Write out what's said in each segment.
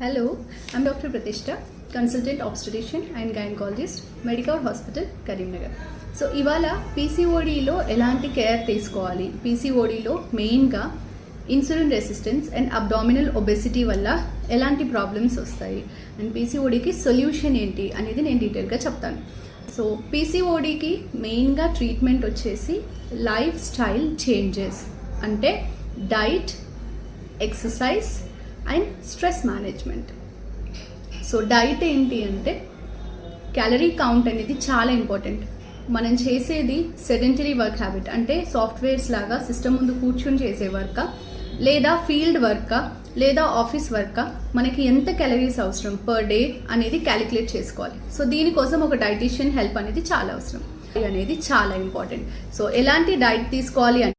Hello, I'm Dr. Pratishta, consultant obstetrician and gynecologist, Medical Hospital, Karimnagar so ఇవాళ పీసీఓడిలో ఎలాంటి care తీసుకోవాలి? పీసీఓడిలో మెయిన్గా insulin resistance and abdominal obesity వల్ల ఎలాంటి ప్రాబ్లమ్స్ వస్తాయి? అండ్ పీసీఓడికి సొల్యూషన్ ఏంటి అనేది నేను డీటెయిల్గా చెప్తాను. సో పీసీఓడికి మెయిన్గా ట్రీట్మెంట్ వచ్చేసి లైఫ్ స్టైల్ చేంజెస్ అంటే diet exercise and stress management. So diet ఏంటి అంటే క్యాలరీ కౌంట్ అనేది చాలా ఇంపార్టెంట్. మనం చేసేది సెడెంటరీ వర్క్ హ్యాబిట్ అంటే సాఫ్ట్వేర్స్ లాగా సిస్టమ్ ముందు కూర్చొని చేసే వర్కా లేదా ఫీల్డ్ వర్కా లేదా ఆఫీస్ వర్కా మనకి ఎంత క్యాలరీస్ అవసరం పర్ డే అనేది క్యాలిక్యులేట్ చేసుకోవాలి. సో దీనికోసం ఒక డైటీషియన్ హెల్ప్ అనేది చాలా అవసరం. అనేది చాలా ఇంపార్టెంట్. సో ఎలాంటి డైట్ తీసుకోవాలి అంటే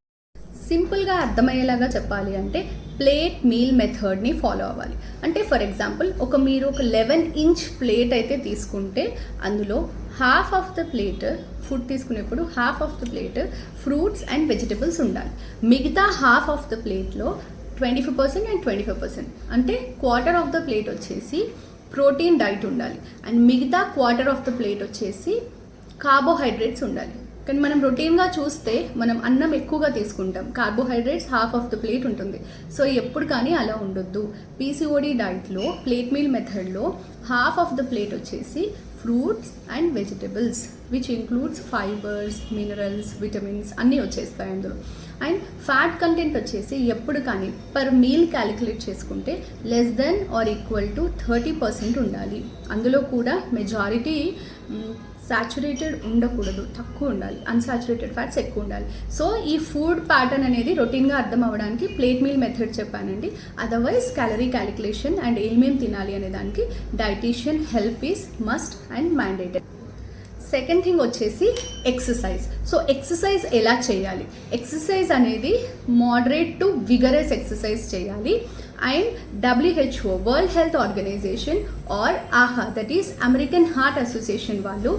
సింపుల్గా అర్థమయ్యేలాగా చెప్పాలి అంటే ప్లేట్ మీల్ మెథడ్ని ఫాలో అవ్వాలి. అంటే ఫర్ ఎగ్జాంపుల్ ఒక మీరు ఒక లెవెన్ ఇంచ్ ప్లేట్ అయితే తీసుకుంటే అందులో half of the plate food తీసుకునేప్పుడు half of the plate fruits and vegetables ఉండాలి. మిగతా హాఫ్ ఆఫ్ ద ప్లేట్లో twenty five percent and twenty five percent. అంటే క్వార్టర్ ఆఫ్ ద ప్లేట్ వచ్చేసి ప్రోటీన్ డైట్ ఉండాలి. అండ్ మిగతా క్వార్టర్ ఆఫ్ ద ప్లేట్ వచ్చేసి carbohydrates ఉండాలి. కానీ మనం రొటీన్గా చూస్తే మనం అన్నం ఎక్కువగా తీసుకుంటాం. Carbohydrates half of the plate ఉంటుంది. సో ఎప్పుడు కానీ అలా ఉండొద్దు. పీసీఓడి డైట్లో ప్లేట్ మీల్ మెథడ్లో హాఫ్ ఆఫ్ ద ప్లేట్ వచ్చేసి fruits and vegetables. Which includes fibres minerals vitamins అన్నీ వచ్చేస్తాయి అందులో. అండ్ ఫ్యాట్ కంటెంట్ వచ్చేసి ఎప్పుడు కానీ పర్ మీల్ క్యాలిక్యులేట్ చేసుకుంటే less than or equal to thirty percent ఉండాలి. అందులో కూడా మెజారిటీ సాచురేటెడ్ mm, ఉండకూడదు తక్కువ ఉండాలి. అన్సాచురేటెడ్ ఫ్యాట్స్ ఎక్కువ ఉండాలి. సో ఈ ఫుడ్ ప్యాటర్న్ అనేది రొటీన్గా అర్థం అవ్వడానికి ప్లేట్ మీల్ మెథడ్ చెప్పానండి. అదర్వైజ్ క్యాలరీ క్యాలిక్యులేషన్ అండ్ ఏమేమి తినాలి అనే దానికి dietician help is must and mandated second thing వచ్చేసి ఎక్సర్సైజ్ సో ఎక్సర్సైజ్ ఎలా చేయాలి? ఎక్సర్సైజ్ అనేది మోడరేట్ టు విగరస్ ఎక్సర్సైజ్ చేయాలి. And WHO world health organization or ఆహా that is American heart association వాళ్ళు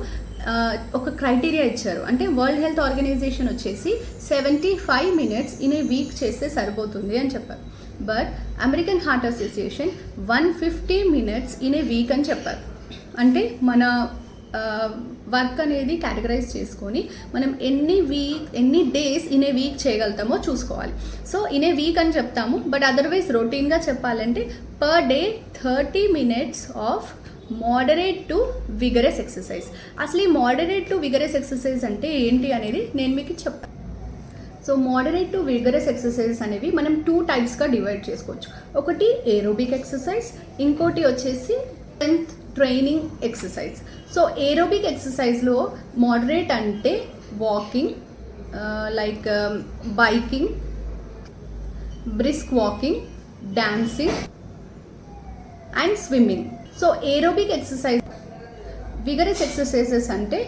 ఒక క్రైటీరియా ఇచ్చారు. అంటే వరల్డ్ హెల్త్ ఆర్గనైజేషన్ వచ్చేసి seventy five minutes in a week చేస్తే సరిపోతుంది అని చెప్పారు. But American heart association one fifty minutes in a week అని చెప్పారు. అంటే మన వర్క్ అనేది కేటగరైజ్ చేసుకొని మనం ఎన్ని వీక్ ఎన్ని డేస్ ఇన్ ఏ వీక్ చేయగలుగుతామో చూసుకోవాలి. సో ఇన్ ఏ వీక్ అని చెప్తాము బట్ అదర్వైజ్ రొటీన్గా చెప్పాలంటే per day thirty minutes of moderate to vigorous exercise అసలు ఈ మోడరేట్ టు విగరస్ ఎక్సర్సైజ్ అంటే ఏంటి అనేది నేను మీకు చెప్తాను so moderate to vigorous exercises అనేవి మనం టూ టైప్స్గా డివైడ్ చేసుకోవచ్చు. ఒకటి ఏరోబిక్ ఎక్సర్సైజ్ ఇంకోటి వచ్చేసి strength training exercise so aerobic ఎక్సర్సైజ్లో moderate అంటే walking like biking brisk walking dancing and swimming so aerobic exercise vigorous exercises అంటే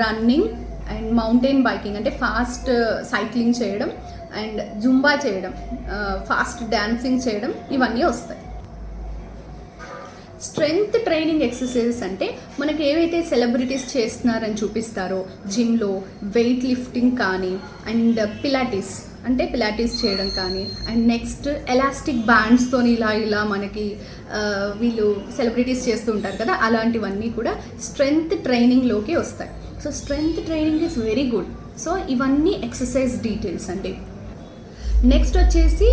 రన్నింగ్ అండ్ మౌంటైన్ బైకింగ్ అంటే fast cycling చేయడం అండ్ జుంబా చేయడం fast dancing చేయడం ఇవన్నీ వస్తాయి. స్ట్రెంగ్త్ ట్రైనింగ్ ఎక్సర్సైజెస్ అంటే మనకి ఏవైతే సెలబ్రిటీస్ చేస్తున్నారని చూపిస్తారో జిమ్లో వెయిట్ లిఫ్టింగ్ కానీ అండ్ పిలాటిస్ అంటే పిలాటిస్ చేయడం కానీ అండ్ నెక్స్ట్ ఎలాస్టిక్ బ్యాండ్స్తో ఇలా ఇలా మనకి వీళ్ళు సెలబ్రిటీస్ చేస్తూ ఉంటారు కదా అలాంటివన్నీ కూడా స్ట్రెంగ్త్ ట్రైనింగ్లోకి వస్తాయి. So strength training is very good. So ఇవన్నీ ఎక్సర్సైజ్ డీటెయిల్స్ అండి. నెక్స్ట్ వచ్చేసి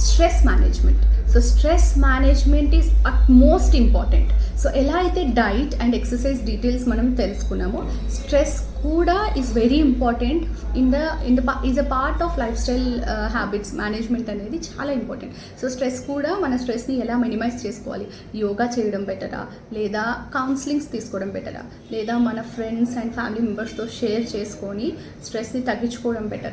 stress management so stress management is at most important so ఎలా అయితే డైట్ అండ్ ఎక్సర్సైజ్ డీటెయిల్స్ మనం తెలుసుకున్నామో స్ట్రెస్ కూడా is very important in the in the is a part of lifestyle habits management అనేది చాలా important so stress కూడా మన స్ట్రెస్ని ఎలా మినిమైజ్ చేసుకోవాలి? యోగా చేయడం బెటరా లేదా కౌన్సిలింగ్స్ తీసుకోవడం బెటరా లేదా మన ఫ్రెండ్స్ అండ్ ఫ్యామిలీ మెంబర్స్తో షేర్ చేసుకొని స్ట్రెస్ని తగ్గించుకోవడం బెటరా